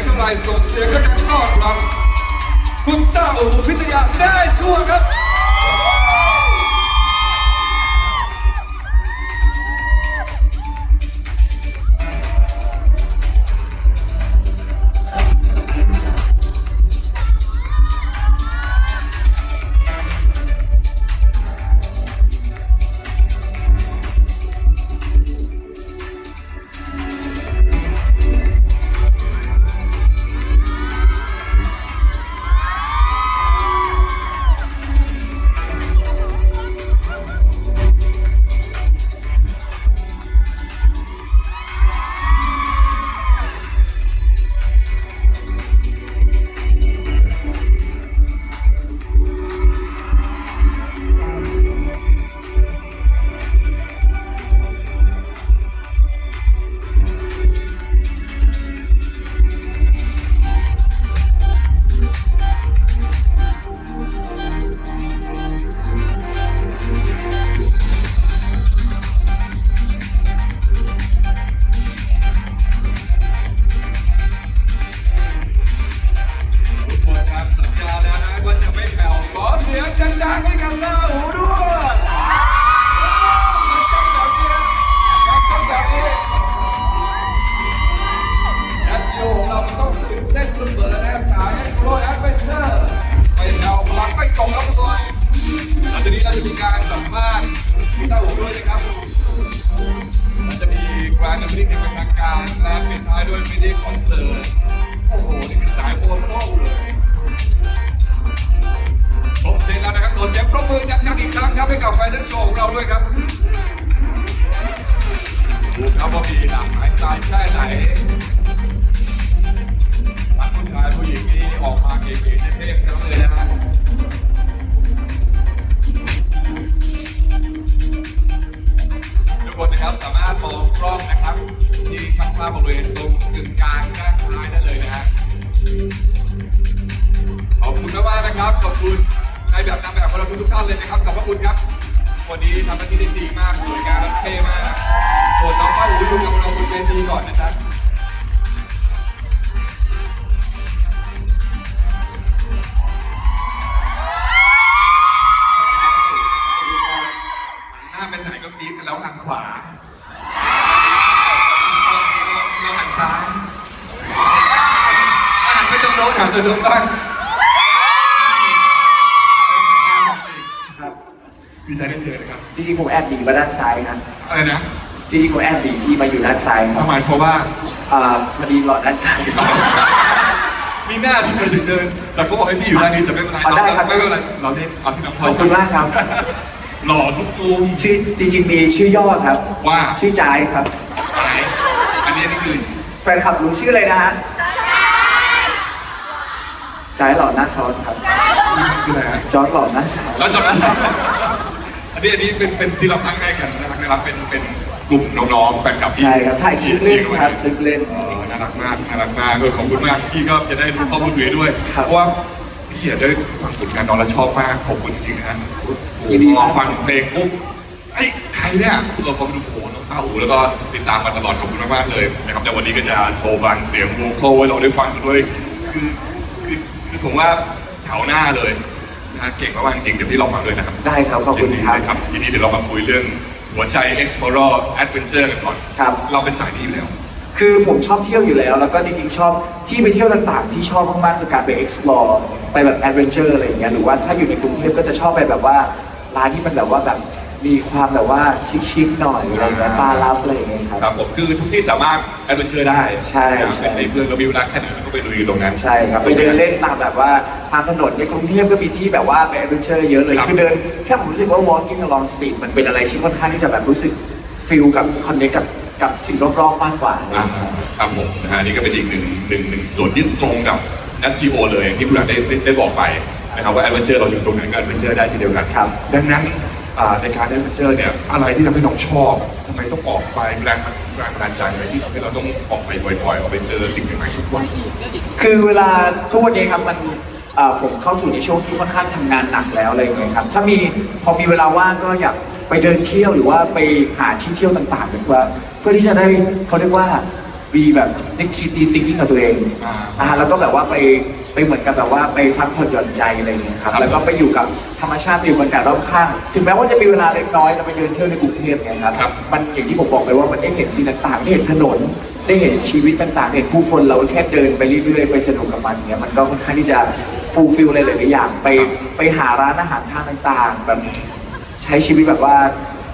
งเท่าไหร่ส่งเสียงก็ดังต้อนรับคุณเต้าพิทยาได้ชั่วครับ จะมีการสัมภาษณ์พี่ต้าอูด้วยนะครับมันจะมีแกรนด์มินิเป็นทางการและปิดท้ายด้วยมินิคอนเสิร์ตโอ้โหนี่คือสายโบนโต้เลยครบเสร็จแล้วนะครับขอเสียงปรบมือดังๆอีกครั้งครับให้กับแฟชั่นโชว์ของเราด้วยครับดูครับว่ามีหลากหลายสไตล์แค่ไหน อบหนีมาด้านซ้ายครับอะไรนะจริงๆผมแอบหนีที่มาอยู่ด้านซ้ายครับทำไมเพราะว่าอ่าพอดีหลอดด้านซ้าย มีหน้าที่มาถึงเดิน แต่เขาบอกให้พี่อยู่ด้านนี้แต่ไม่เป็นไรเอาได้ครับไม่เป็นไรเราเล่นเอาที่น้องพลขอบคุณมากครับ หล่อทุกมุมชื่อจริงๆมีชื่อย่อครับ ว่าชื่อจายครับไหนอันนี้อันนี่คือแฟนคลับรู้ชื่ออะไรนะฮะจายหล่อหน้าซอสครับคืออะไรฮะจอร์ดหล่อหน้าซอสเราจำได้อั นนี้อันนี้เป็นเป็นที่เราตั้งให้กันนะครับนะครับเป็นเป็นกลุ่มน้องๆแฟนคลับที่ใช่ครับถ่ายคลิปเล่นครับชีคลิปเล่น เออน่ารักมากน่ารักมากเออขอบคุณมากพี่ก็จะได้รู้ข้อมูลด้วยครับเพราะว่าพี่อยากได้ฟังผลงานน้องแล้วชอบมากขอบคุณจริงนะฮะยินดีพครัอบ ฟังเพลงปุ๊บไอ้ยใครเนี่ยเราพอมาดูโผล่น้องต้าอูแล้วก็ติดตามมาตลอดขอบคุณมากๆเลยนะครับแต่วันนี้ก็จะโชว์บางเสียงโวคอลไว้เราได้ฟังกันด้วยคือคือคือผมว่าแถวหน้าเลยนะ ฮะเก่งมากๆจริงๆเดี๋ยวพี่ลองฟังด้วยนะครับได้ครับขอบคุณยินดีครับเลยครับทีนี้เดี๋ยวเรามาคุยเรื่องหัวใจ Explorer Adventure กันก่อนครับ เราเป็นสายนี้อยู่แล้ว คือผมชอบเที่ยวอยู่แล้ว แล้วก็จริงๆชอบที่ไปเที่ยวต่างๆ ที่ชอบมากๆคือการไป explore ไปแบบ adventure อะไรอย่างเงี้ยหรือว่าถ้าอยู่ในกรุงเทพก็จะชอบไปแบบว่าร้านที่มันแบบว่าแบบ มีความแบบว่าชิคๆหน่อยอะไรอย่างเงี้ยปลาลับอะไรอย่างเงี้ยครับครับผมคือทุกที่สามารถ Adventure ได้ใช่นะใช่ เป็นในเพื่อนเรามีเวลาแค่ไหนเราก็ไปลุยตรงนั้น ใช่ครับไปเดินเล่นตามแบบว่าทางถนนในกรุงเทพก็มีที่แบบว่าไป adventure เยอะเลยครับ คือเดินแค่ผมรู้สึกว่า walking along street มันเป็นอะไรที่ค่อนข้างที่จะแบบรู้สึกฟิลกับ connect กับกับสิ่งรอบๆมากกว่า อ่าครับผมนะฮะนี่ก็เป็นอีกหนึ่งหนึ่งหนึ่งส่วนที่ตรงกับ FGO เลยที่คุณอาได้ได้ได้บอกไปนะครับว่า Adventure เราอยู่ตรงไหนก็ Adventure ได้เช่นเดียวกันครับ ดังนั้นอ่า ในการ Adventure เนี่ยอะไรที่ทำให้น้องชอบทำไมต้องออกไปแรงแรงบันดาลใจอะไรที่ทำให้เราต้องออกไปบ่อยๆออกไปเจอสิ่งใหม่ๆทุกวันคือเวลาทุกวันนี้ครับมันเอ่อผมเข้าสู่ในช่วงที่ค่อนข้างทำงานหนักแล้วอะไรอย่างเงี้ยครับถ้ามีพอมีเวลาว่างก็อยากไปเดินเที่ยวหรือว่าไปหาที่เที่ยวต่างๆเพื่อเพื่อที่จะได้เขาเรียกว่ามีแบบได้คิดดีติ๊กิ้งกับตัวเองอ่าอ่าแล้วก็แบบว่าไป ไปเหมือนกับแบบว่าไปพักผ่อนหย่อนใจอะไรอย่างเงี้ยครับครับแล้วก็ไปอยู่กับธรรมชาติไปอยู่บรรยากาศรอบข้าง ถึงแม้ว่าจะมีเวลาเล็กน้อยเราไปเดินเที่ยวในกรุงเทพไงครับ ครับ มันอย่างที่ผมบอกไปว่ามันได้เห็นสิ่งต่างๆได้เห็นถนนได้เห็นชีวิตต่างๆเห็นผู้คนเราแค่เดินไปเรื่อยๆไปสนุกกับมันเนี่ยมันก็ค่อนข้างที่จะฟูลฟิลอะไรหลายๆอย่างไปไปหาร้านอาหารทานต่างๆ แบบใช้ชีวิตแบบว่า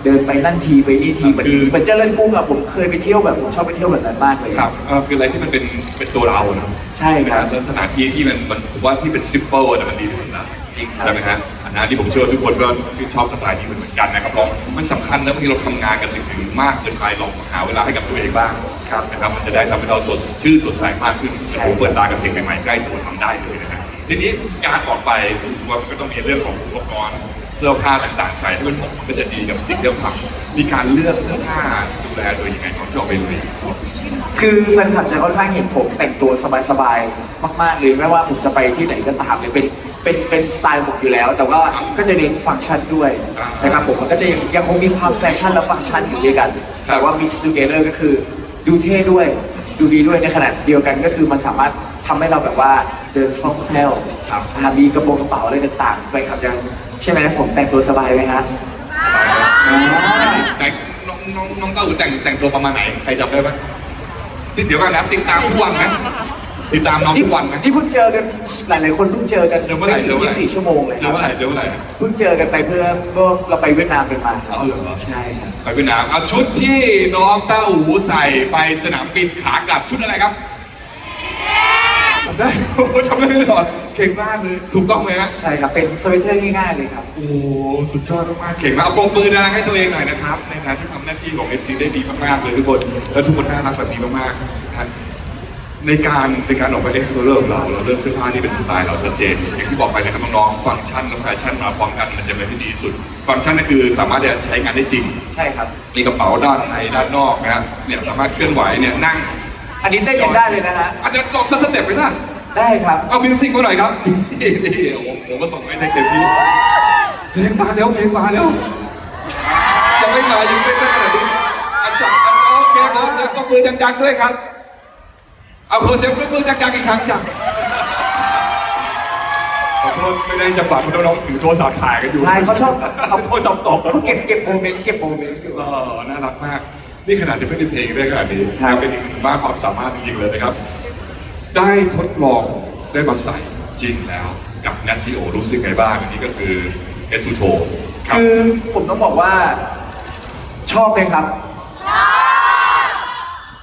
เดินไปนั่นทีไปนี่ทีเหมือนคือ เหมือนเจริญกรุงอะผมเคยไปเที่ยวแบบผมชอบไปเที่ยวแบบนั้นมากเลยครับเออคืออะไรที่มันเป็นเป็นตัวเราเนอะใช่ครับแล้วสถานที่ที่มันมันผมว่าที่เป็นซิมเปิลนะมันดีที่สุดแล้วจริงครับ ใช่ไหมฮะอันนั้นที่ผมเชื่อว่าทุกคนก็ชื่นชอบสไตล์นี้เหมือนกันนะครับเพราะมันสำคัญนะบางทีเราทำงานกับสิ่งสิ่งหนึ่งมากเกินไปลองหาเวลาให้กับตัวเองบ้างครับนะครับมันจะได้ทำให้เราสดชื่นสดใสมากขึ้นใช่โอ้โหเปิดตากับสิ่งใหม่ๆใกล้ตัวทำได้เลยนะฮะทีนี้การออกไปผมว่ามันก็ต้องมีเรื่องของอุปกรณ์ เสื้อผ้าต่างๆใส่ให้มันเหมาะมันก็จะดีกับสิ่งที่เราทำมีการเลือกเสื้อผ้าดูแลตัวเองยังไงก่อนที่ออกไปลุยคือแฟนคลับจะค่อนข้างเห็นผมแต่งตัวสบายๆ มากๆเลยไม่ว่าผมจะไปที่ไหนก็ตามเลยเป็นเป็นเป็นสไตล์ผมอยู่แล้ว แต่ว่าก็จะเน้นฟังก์ชันด้วยนะครับผมมันก็จะยังยังคงมีความแฟชั่นและฟังก์ชันอยู่ด้วยกัน แต่ว่า mix together ก็คือดูเท่ด้วยดูดีด้วยในขณะเดียวกันก็คือมันสามารถทำให้เราแบบว่าเดินคล่องแคล่วครับอ่ามีกระโปรงกระเป๋าอะไรต่างๆแฟนคลับจะ ใช่ไหมผมแต่งตัวสบายไหมฮะแต่น้องน้องน้องเต้าหูแต่งแต่งตัวประมาณไหนใครจำได้ไหมติดเดี๋ยวกันนะติดตามทุกวันไหมติดตามน้องทุกวันไหมนี่เพิ่งเจอกันหลายๆคนเพิ่งเจอกันเจอเมื่อไหร่ไม่ถึเจองเมื่อไหร่24ชั่วโมงเลยเจคอรับเมื่อไหร่เจอเมื่อไหร่เพิ่งเจอกันไปเพื่อเมื่อเราไปเวียดนามกันมาเอาเหรอใช่ครับไปเวียดนามเอาชุดที่น้องเต้าหูใส่ไปสนามบินขากลับชุดอะไรครับจำ ได้โอ้โหจำได้เลยเหรอเก่งมากเลย ถูกต้องไหมฮะ ใช่ครับ เป็นสเวตเตอร์ง่ายๆเลยครับ โอ้โหสุดยอดมากๆเก่งมากเอาปรบมือดังให้ตัวเองหน่อยนะครับ ในฐานะที่ทำหน้าที่ของเอฟซีได้ดีมากๆเลยทุกคน แล้วทุกคนน่ารักแบบนี้มากๆทุกท่านในการในการออกไป explorer ของเรา เราเลือกเสื้อผ้าที่เป็นสไตล์เราชัดเจน อย่างที่บอกไปนะครับน้องๆฟังก์ชันและแฟชั่นมาพร้อมกันมันจะเป็นที่ดีที่สุด ฟังก์ชันก็คือสามารถจะใช้งานได้จริง ใช่ครับ มีกระเป๋าด้านในด้านนอกนะฮะเนี่ยสามารถเคลื่อนไหวเนี่ยนั่ง อันนี้เต้นยังได้เลยนะฮะ อาจจะลองสักสเต็ปไหมล่ะได้ครับ เอามิวสิกมาหน่อยครับนี่นี่ผมผมมาส่งให้เต็มที่เพลงมาแล้วเพลงมาแล้วยังไม่มายังเต้นได้ขนาดนี้อาจารย์โอเคครับเสียงปรบมือดังๆด้วยครับ เอาขอเสียงปรบมือดังๆอีกครั้งจ้ะขอโทษไม่ได้จังหวะคุณน้องๆถือโทรศัพท์ถ่ายกันอยู่ใช่เขาชอบ เอาโทรศัพท์ตอบเขาเก็บเก็บโมเมนต์เก็บโมเมนต์อยู่ เออน่ารักมาก นี่ขนาดจะไม่ได้เพลงได้ขนาดนี้ครับเป็นอีกหนึ่งมากความสามารถจริงๆเลยนะครับ ได้ทดลองได้มาใส่จริงแล้วกับ n a t จิโอรู้สึกไงบ้างอันนี้ก็คือ Get to Toe ครับคือผมต้องบอกว่า ชอบไหมครับ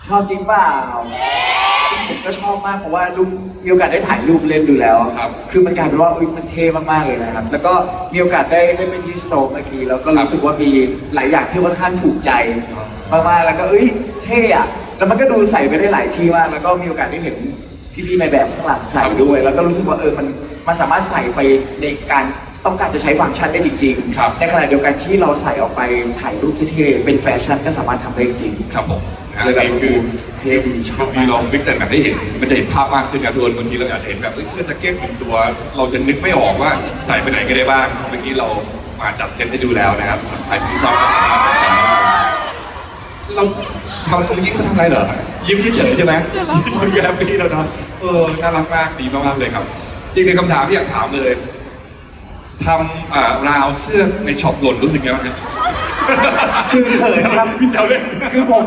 ชอบจริงเปล่าผมก็ชอบมากเพราะว่ารูปมีโอกาสได้ถ่ายรูปเล่นดูแล้วครับ คือมันกลายเป็นว่าอุ๊ยมันเท่มากๆเลยนะครับ แล้วก็มีโอกาสได้ได้ไปที่สโตร์เมื่อกี้แล้วก็รู้สึกว่ามีหลายอย่างที่ค่อนข้างถูกใจ มากๆแล้วก็เอ้ยเท่อะแล้วมันก็ดูใส่ไปได้หลายที่มากแล้วก็มีโอกาสได้เห็นพี่ๆในแบบข้างหลังใส่ด้วย แล้วก็รู้สึกว่าเออมันมันสามารถใส่ไปในการต้องการจะใช้ฟังก์ชันได้จริงครับในขณะเดียวกันที่เราใส่ออกไปถ่ายรูปที่เท่เป็นแฟชั่นก็สามารถทำได้จริง ครับผมนะเลยแบบนี่คือเท่ดีชอบมีมากลองมิกซ์แอนด์แบบได้เห็น มันจะเห็นภาพมากขึ้นครับทุกคนบางทีเราอาจจะเห็นแบบเอ้ยเสื้อแจ็คเก็ตหนึ่งตัว เราจะนึกไม่ออกว่าใส่ไปไหนก็ได้บ้างเมื่อกี้เรามาจัดเซตให้ดูแล้วนะครับสำหรับใครที่ชอบก็สามารถจัดการได้ เราทำตรงนี้เขาทำอะไรเหรอ ยิ้มเฉยๆใช่ไหมคนแกปปี้แล้วเนาะเออน่ารักมากดีมากๆเลยครับอีกหนึ่งคำถามที่อยากถามเลยทำอ่าราวเสื้อในช็อปหล่นรู้สึกไงบ้างครับคือเขินครับ พี่แซวเล่นคือผม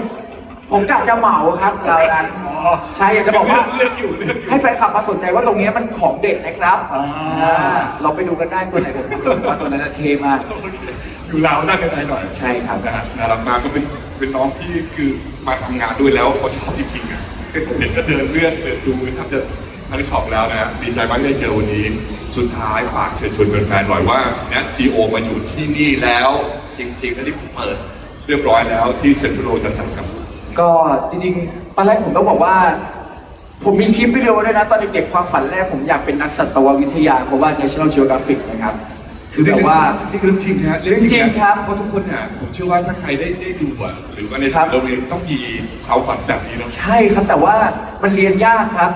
ผมกะจะเหมาครับเรานั้นอ๋อใช่อยากจะบอกว่าเลือกอยู่เลือกอยู่ให้แฟนคลับมาสนใจว่าตรงนี้มันของเด็ดนะครับอ่าอ่าเราไปดูกันได้ตัวไหนผมบอกเลยว่าตัวนั้นนะเท่มากโอเคอยู่ลาวนั่งกันไหนหน่อยใช่ครับนะฮะน่ารักมากก็เป็น เป็นน้องที่คือมาทำงานด้วยแล้วเขาชอบจริงๆอะเห็นก็เดินเลื่อนเดินดูแทบจะทั้งช็อปแล้วนะฮะดีใจมากที่ได้เจอวันนี้ สุดท้ายฝากเชิญชวนแฟนๆหน่อยว่านะจีโอมาอยู่ที่นี่แล้ว จริงๆแล้วที่ผมเปิดเรียบร้อยแล้วที่เซ็นทรัลโรชั้นสามครับ ก็จริงๆ ตอนแรกผมต้องบอกว่า ผมมีคลิปวิดีโอด้วยนะ ตอนเด็กๆความฝันแรกผมอยากเป็นนักสัตววิทยาเพราะว่า National Geographic นะครับ คือแบบว่า นี่คือเรื่องจริงนะเรื่องจริงครับเพราะทุกคนเนี่ยผมเชื่อว่าถ้าใครได้ได้ดูอะหรือว่าในครัสิ่บงเราเรียนต้องมีความฝันแบบนี้เนาะ ใช่ครับแต่ว่ามันเรียนยากครับ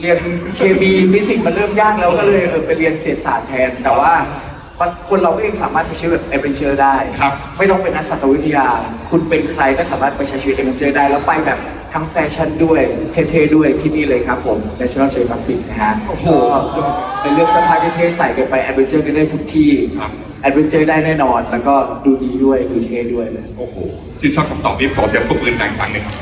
เรียนเคมีฟิสิกส์มันเริ่มยากแล้วก็เลยเออไปเรียนเศรษฐศาสตร์แทน แต่ว่ามันคนเราเองสามารถใช้ชีวิตแบบเอเวนเจอร์ได้ ครับ ไม่ต้องเป็นนักสัตววิทยา คุณเป็นใครก็สามารถไปใช้ชีวิตเอเวนเจอร์ได้แล้วไปแบบธ ทั้งแฟชั่นด้วยเท่ๆด้วยที่นี่เลยครับผม National Geographic นะฮะโอ้โหก็เป็นเลือกเสื้อผ้าเท่ๆใส่กันไปแอดเวนเจอร์กันได้ทุกที่ครับ แอดเวนเจอร์ได้แน่นอน แล้วก็ดูดีด้วยดูเท่ด้วยเลย โอ้โหชื่นชอบคำตอบนี้ขอเสียงปรบมือดังครั้งหนึ่งครับ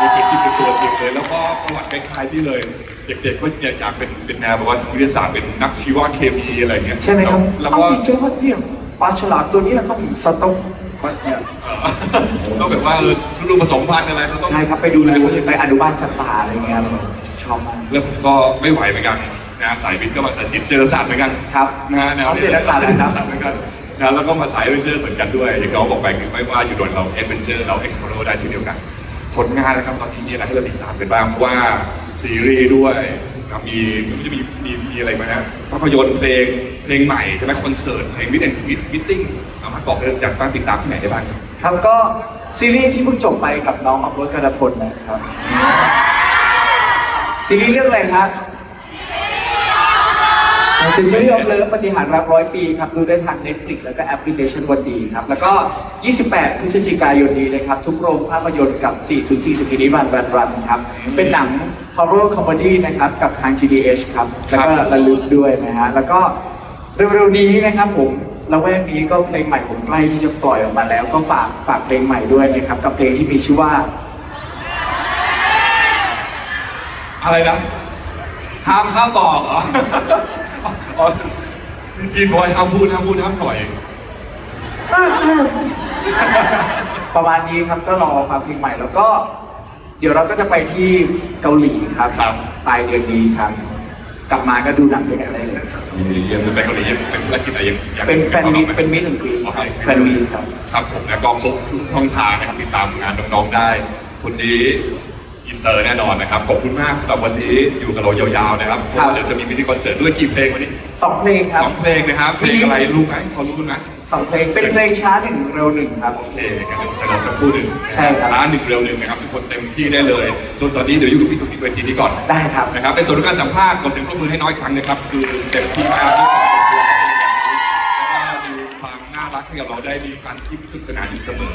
นี่คือที่เป็นตัวจริงเลยแล้วก็ประวัติคล้ายๆที่เลย เด็กๆก็อยากเป็นเป็นแนวแบบว่าวิทยาศาสตร์เป็นนักชีวเคมีอะไรเงี้ยใช่ไหมครับแล้วเอาก็สิเจ้าเนี่ยปลาฉลามตัวเนี้ต้องสต๊อก เนี่ยเอ่อต้องแบบว่าเออลูกผสมพันธุ์อะไรเราต้องใช่ครับไปดูรูไปอนุบาลสัตว์ป่าอะไรเงี้ยครับชอบมาก แล้วผมก็ไม่ไหวเหมือนกันนะสายวิทย์ก็มาสายศิลป์เศรษฐศาสตร์เหมือนกันครับนะแนวเอาเศรษฐศาสตร์เหรอครับเศษฐศาสตร์เหมือนกันนะแล้วก็มาสายเอเวนเจอร์เหมือนกันด้วยอย่างน้องบอกไปคือไม่ว่าอยู่โดนเราเอเวนเจอร์เราเอ็กซ์พลอรได้เช่นเดียวกัน ผลงานนะครับตอนนี้มีอะไรให้เราติดตามกันบ้างเพราะว่าซีรีส์ด้วยนะมีมันจะมีมีมีอะไรมานะภาพยนตร์เพลงเพลงใหม่ใช่ไหมคอนเสิร์ตเพลงวิดแอนด์วิดมิทติ้ง สามารถบอกได้จากบ้านติดตามที่ไหนได้บ้างครับครับก็ซีรีส์ที่เพิ่งจบไปกับน้องอัพรถกระพลนะครับ ซีรีส์เรื่องอะไรครับซีรีส์ออฟเลิฟปฏิหารรักร้อยปีครับ ดูได้ทาง Netflix แล้วก็แอปพลิเคชันวันดีครับ แล้วก็ 28 พฤศจิกายนนี้นะครับ ทุกโรงภาพยนตร์กับ 404สกินีวันรันรันครับ เป็นหนัง horror comedy นะครับ กับทาง GDH ครับ แล้วก็ระลึกด้วยนะฮะ แล้วก็เร็วๆนี้นะครับผม ละแวกนี้ก็เพลงใหม่ผมใกล้ที่จะปล่อยออกมาแล้ว ก็ฝากฝากเพลงใหม่ด้วยนะครับ กับเพลงที่มีชื่อว่า อะไรนะห้ามห้ามบอกเหรออ๋อจริงๆบอยห้ามพูดห้ามพูดห้ามปล่อย ประมาณนี้ครับก็รอฟังเพลงใหม่แล้วก็ เดี๋ยวเราก็จะไปที่เกาหลีครับครับ ปลายเดือนนี้ครับ กลับมาก็ดูหนังด้วยกันได้เลย เยี่ยมเป็นเกาหลียังเป็นธุรกิจอะไรยังยังเป็นแฟนมีตเป็นมิตรหนึ่งปีโอเคแฟนมีตครับ ครับผมแล้วก็ครบทุกช่องทางนะครับติดตามงานน้องๆได้คนนี้อินเตอร์แน่นอนนะครับขอบคุณมากสำหรับวันนี้อยู่กับเรายาวๆนะครับเพราะว่าเดี๋ยวจะมีมินิคอนเสิร์ตด้วยกี่เพลงวันนี้สองเพลงครับ สองเพลงนะครับเพลงอะไรรู้ไหมเขารู้ไหม สองเพลงเป็นเพลงช้าหนึ่งเร็วหนึ่งครับ โอเคงั้นเดี๋ยวจะรอสักครู่หนึ่งใช่ครับ ช้าหนึ่งเร็วหนึ่งนะครับทุกคนเต็มที่ได้เลย ส่วนตอนนี้เดี๋ยวอยู่กับพี่ตุ๊กที่เวทีนี้ก่อนได้ครับ นะครับในส่วนของการสัมภาษณ์ขอเสียงปรบมือให้น้อยครั้งนะครับ คือเต็มที่มากที่แล้วก็มีความน่ารักให้กับเราได้มีการที่สนุกสนานอยู่เสมอ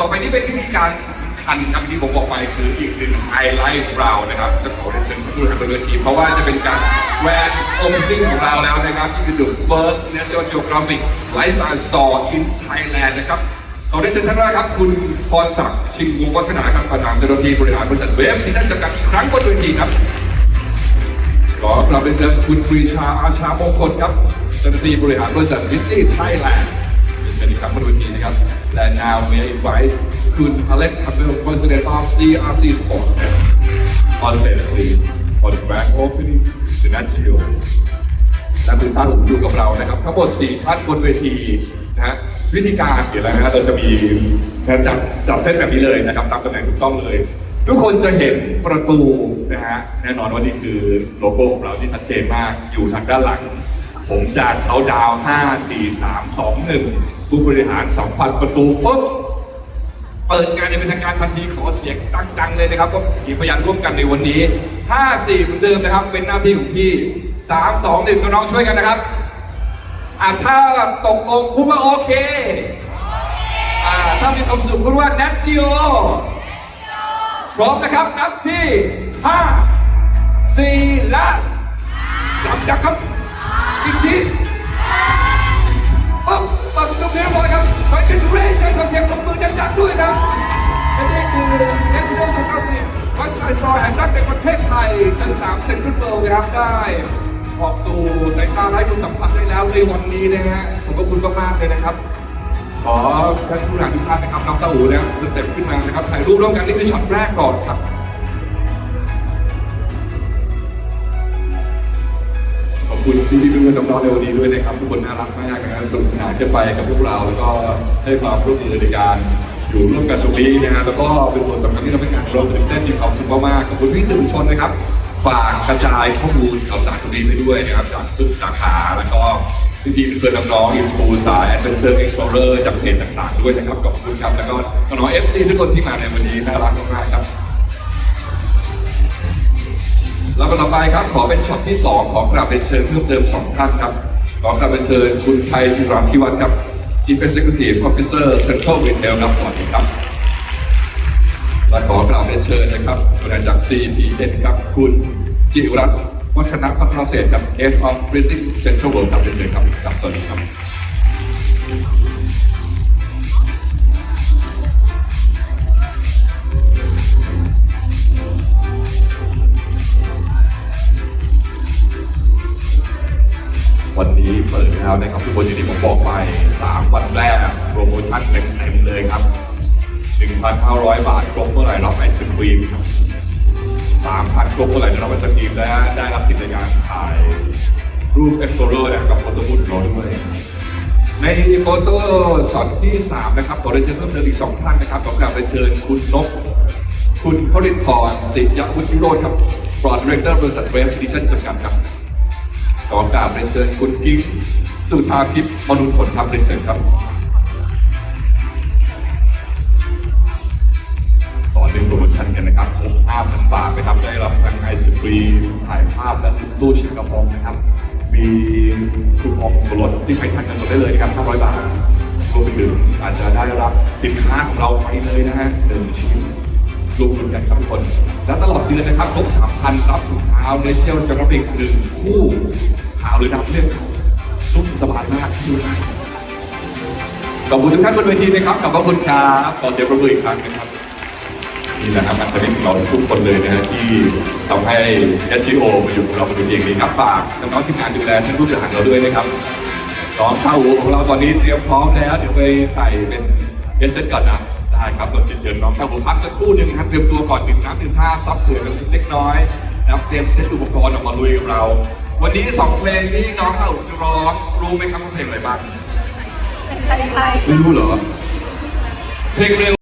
ต่อไปนี้เป็นวิธีการสำ คัญครับที่ผมบอกไปคืออีกหนึ่งไฮไลท์ของเรานะครับจะขอเรียนเชิญท่านผู้บริหารบนเวทีเพราะว่าจะเป็นการแวน opening ของเราแล้วนะครับที่คือ the first National Geographic Lifestyle Store in Thailand นะครับขอเรียนเชิญท่านแรกครับ คุณพรศักดิ์ชิงวงศ์วัฒนาครับประธานเจ้าหน้าที่บริหารบริษัทเวฟที่ท่านจำกัดอีกครั้งบนเวทีครับขอกราบเรียนเชิญคุณปรีชาอาชามงคลครับเจ้าหน้าที่บริหารบริษัทวิตตี้ไทยแลนด์เป็นอีกครั้งบนเวทีนะครับและ now may I invite คุณอเล็กซ์ฮับเบล President of CRC Sport on stage please for the grand opening the Nat Geo และคุณตั้งอยู่กับเรานะครับ ทั้งหมด 4 ท่านบนเวทีนะฮะวิธีการเดี๋ยวแล้วนะฮะเราจะมีนะจับจับเส้นแบบนี้เลยนะครับตามตำแหน่งถูกต้องเลย ทุกคนจะเห็นประตูนะฮะแน่นอนว่านี่คือโลโก้ของเราที่ชัดเจนมากอยู่ทางด้านหลัง ผมจะเขาดาว 5 4 3 2 1 ผู้บริหารสัมผัสประตูปุ๊บ เปิดงานในเป็นทางการทันทีขอเสียงดังๆเลยนะครับก็สีพยานร่วมกันในวันนี้ 5 4เหมือนเดิมนะครับ เป็นหน้าที่ของพี่ 3 2 1น้องๆช่วยกันนะครับอะถ้าตกลงคุณว่าโอเคอ่าถ้ามีความสุขคุณว่า n a t g e o พร้อมนะครับนับที่ 5 4และสามจักครับอีกทีปั๊บ ปั๊บตรงนี้เรียบร้อยครับ congratulations ขอเสียงปรบมือดังๆด้วยนะและนี่คือ National Geographic วันสายซอยแห่งรักในประเทศไทยชั้น3เซ็นทรัลเวิลด์นะครับ ได้ออกสู่สายตาให้คุณสัมผัสได้แล้วในวันนี้นะฮะผมขอบคุณมากๆเลยนะครับ ขอท่านผู้บริหารทุกท่านนะครับน้องตาอู๋นะสเต็ปขึ้นมานะครับถ่ายรูปร่วมกันนี่คือช็อตแรกก่อนครับ คุณพี่ๆทุกคนน้องๆในวันนี้ด้วยนะครับทุกคนน่ารักมากนะครับสนุกสนานกันไปกับพวกเราแล้วก็ให้ความร่วมมือในการอยู่ร่วมกันตรงนี้นะฮะแล้วก็เป็นส่วนสำคัญที่เราเป็นงานของเราตื่นเต้นมีความสุขมากๆขอบคุณพี่สื่อมวลชนนะครับฝากกระจายข้อมูลข่าวสารตรงนี้ไปด้วยนะครับจากทุกสาขาแล้วก็พี่ๆเพื่อนน้องๆอินฟูสายแอดเวนเจอร์เอ็กซ์พลอเรอร์จากเพจต่างๆด้วยนะครับขอบคุณครับแล้วก็น้องเอฟซีทุกคนที่มาในวันนี้น่ารักมากๆครับ แล้วต่อไปครับขอเป็นช็อตที่ 2 ของกราบเป็นเชิญเพิ่มเติม 2 ท่านครับ ขอกราบเป็นเชิญคุณชัยศิราธิวัฒน์ครับ Chief Executive Officer Central Retail ครับสวัสดีครับและขอกราบเรียนเชิญนะครับตัวแทนจาก CPN ครับ คุณจิรัตน์วัฒนพัฒนเศษครับ Head of Pricing Central World ครับเรียนเชิญครับ สวัสดีครับ วันนี้เปิดแล้วนะครับทุกคนอย่างที่ผมบอกไป 3 วันแรกโปรโมชั่นเต็มๆเลยครับ 1,500 บาทครบเมื่อไหร่รับไอศครีมครับ3,000ครบเมื่อไหร่ได้รับไอศครีมและได้รับสิทธิ์ในการถ่ายรูป Explorer เนี่ยกับโฟโต้บูธของเราด้วยในโฟโต้ช็อตที่ 3 นะครับขอเรียนเชิญเพิ่มเติมอีก 2 ท่านนะครับขอกราบเรียนเชิญคุณนกคุณพรินทร์ติยวุฒิโรธครับบรอดเรคเตอร์บริษัทเวฟดิชั่นจำกัดครับ ขอกราบเรียนเชิญคุณกิ๊กสุธาทิพย์มนุษย์ผลครับเรียนเชิญครับต่อเนื่องโปรโมชั่นกันนะครับครบ5,000 บาทนะครับได้รับทั้งไอศครีมถ่ายภาพและตู้แช่กระปองนะครับ มีคูปองส่วนลดที่ใช้ทานเงินสดได้เลยนะครับ500 บาทรวมไปถึงอาจจะได้รับสินค้าของเราไปเลยนะฮะหนึ่งชิ้น รวมถึงกันครับทุกคน และตลอดเดือนนะครับครบ3,000 รับถุงเท้าเนเชียลจอร์บิกหนึ่งคู่ขาวหรือดำเลือกนุ่มสบายมากที่ไหนขอบคุณทุกท่านบนเวทีนะครับขอบพระคุณครับขอเสียงปรบมืออีกครั้งนะครับนี่แหละครับอันเป็นของเราทุกคนเลยนะฮะที่ทำให้ SGO มาอยู่กับเราบนเวทีองนี้ครับฝากน้องๆทีมงานดูแลท่านผู้บริหารเราด้วยนะครับน้องข้าวหูของเราตอนนี้เตรียมพร้อมแล้ว เดี๋ยวไปใส่เป็นเอสเซตก่อนนะ ได้ครับเราเชิญน้องข้าวหูพักสักครู่หนึ่งครับเตรียมตัวก่อนดื่มน้ำดื่มท่าซับเผื่อกันเล็กน้อยนะครับเตรียมเซตอุปกรณ์ออกมาลุยกับเรา วันนี้สองเพลงที่น้องข้าวหูจะร้องรู้ไหมครับว่าเพลงอะไรบ้างไทยไทยไม่รู้เหรอเพลงเร็ว